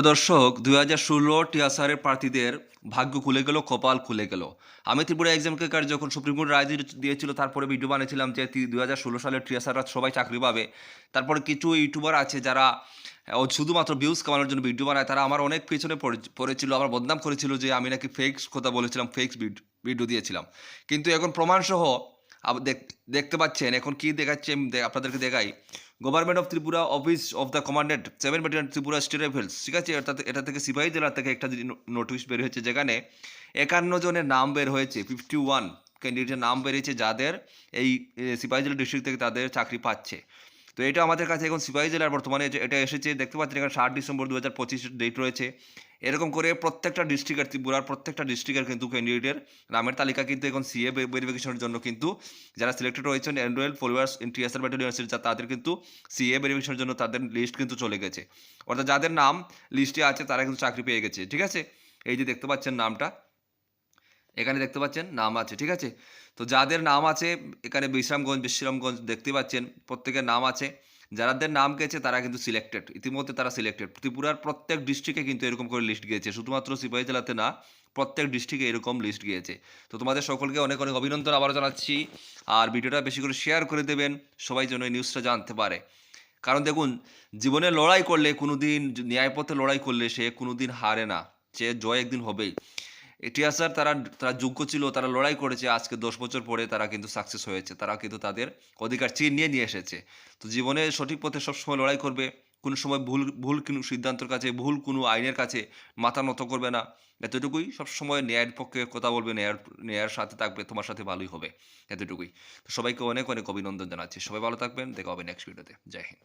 দর্শক, দুই হাজার ষোলো টিআসআরের প্রার্থীদের ভাগ্য খুলে গেল, কপাল খুলে গেল। আমি ত্রিপুরা এক্সাম কার যখন সুপ্রিম কোর্ট রায় দিয়েছিল, তারপরে ভিডিও বানিয়েছিলাম যে দুই হাজার ষোলো সালের টিআসআররা সবাই চাকরি পাবে। তারপরে কিছু ইউটিউবার আছে যারা শুধুমাত্র ভিউজ কামানোর জন্য ভিডিও বানায়, তারা আমার অনেক পেছনে পড়ে- পড়েছিল আমার বদনাম করেছিল যে আমি নাকি ফেক্স কথা বলেছিলাম ফেক্স ভিডিও দিয়েছিলাম। কিন্তু এখন প্রমাণসহ দেখতে পাচ্ছেন, এখন কি দেখাচ্ছে আপনাদেরকে দেখাই। Government of Tripura office of the commandant seven battalion Tripura state rifles ঠিক আছে? এটা এটা থেকে সিপাহী জেলা থেকে একটা নোটিশ বের হয়েছে যেখানে একান্ন জনের নাম বের হয়েছে ফিফটি ওয়ান ক্যান্ডিডেটের নাম বেরিয়েছে যাদের এই সিপাহী জেলা ডিস্ট্রিক্ট থেকে তাদের চাকরি পাচ্ছে। তো এটা আমাদের কাছে এখন সিপাহী জেলার বর্তমানে এটা এসেছে, দেখতে পাচ্ছেন এখানে ষাট ডিসেম্বর দু হাজার পঁচিশ ডেট রয়েছে। এরকম করে প্রত্যেকটা ডিস্ট্রিক্টের ত্রিপুরার প্রত্যেকটা ডিস্ট্রিক্টের কিন্তু ক্যান্ডিডেটের নামের তালিকা কিন্তু এখন সিএ ভেরিফিকেশনের জন্য কিন্তু যারা সিলেক্টেড হয়েছেন enrolled followers in TSR battalion তাদের কিন্তু সিএ ভেরিফিকেশনের জন্য তাদের লিস্ট কিন্তু চলে গেছে। অর্থাৎ যাদের নাম লিস্টে আছে, তারা কিন্তু চাকরি পেয়ে গেছে, ঠিক আছে? এই যে দেখতে পাচ্ছেন নামটা। এখানে দেখতে পাচ্ছেন নাম আছে, ঠিক আছে? তো যাদের নাম আছে, এখানে বিশ্রামগঞ্জ বিশ্রামগঞ্জ দেখতে পাচ্ছেন, প্রত্যেকের নাম আছে। যাদের নাম গেছে, তারা কিন্তু সিলেক্টেড ইতিমধ্যে তারা সিলেক্টেড ত্রিপুরার প্রত্যেক ডিস্ট্রিক্টে কিন্তু এরকম করে লিস্ট গিয়েছে। শুধুমাত্র সিপাহী জেলাতে না, প্রত্যেক ডিস্ট্রিক্টে এরকম লিস্ট গিয়েছে। তো তোমাদের সকলকে অনেক অনেক অভিনন্দন আবারও জানাচ্ছি। আর ভিডিওটা বেশি করে শেয়ার করে দেবেন, সবাই যেন এই নিউজটা জানতে পারে। কারণ দেখুন, জীবনে লড়াই করলে কোনো দিন ন্যায়পথে লড়াই করলে সে কোনো দিন হারে না। সে জয় একদিন হবেই। টিয়াসার তারা তারা যোগ্য ছিল, তারা লড়াই করেছে, আজকে দশ বছর পরে তারা কিন্তু সাকসেস হয়েছে তারা কিন্তু তাদের অধিকার চিনিয়ে নিয়ে নিয়ে এসেছে। তো জীবনে সঠিক পথে সবসময় লড়াই করবে, কোনো সময় ভুল ভুল কোনো সিদ্ধান্তের কাছে, ভুল কোনো আইনের কাছে মাথা নত করবে না। এতটুকুই সবসময় ন্যায়ের পক্ষে কথা বলবে, ন্যায়ের ন্যায়ের সাথে থাকবে, তোমার সাথে ভালোই হবে, এতটুকুই। তো সবাইকে অনেক অনেক অভিনন্দন জানাচ্ছি। সবাই ভালো থাকবেন, দেখা হবে নেক্সট ভিডিওতে জয় হিন্দ।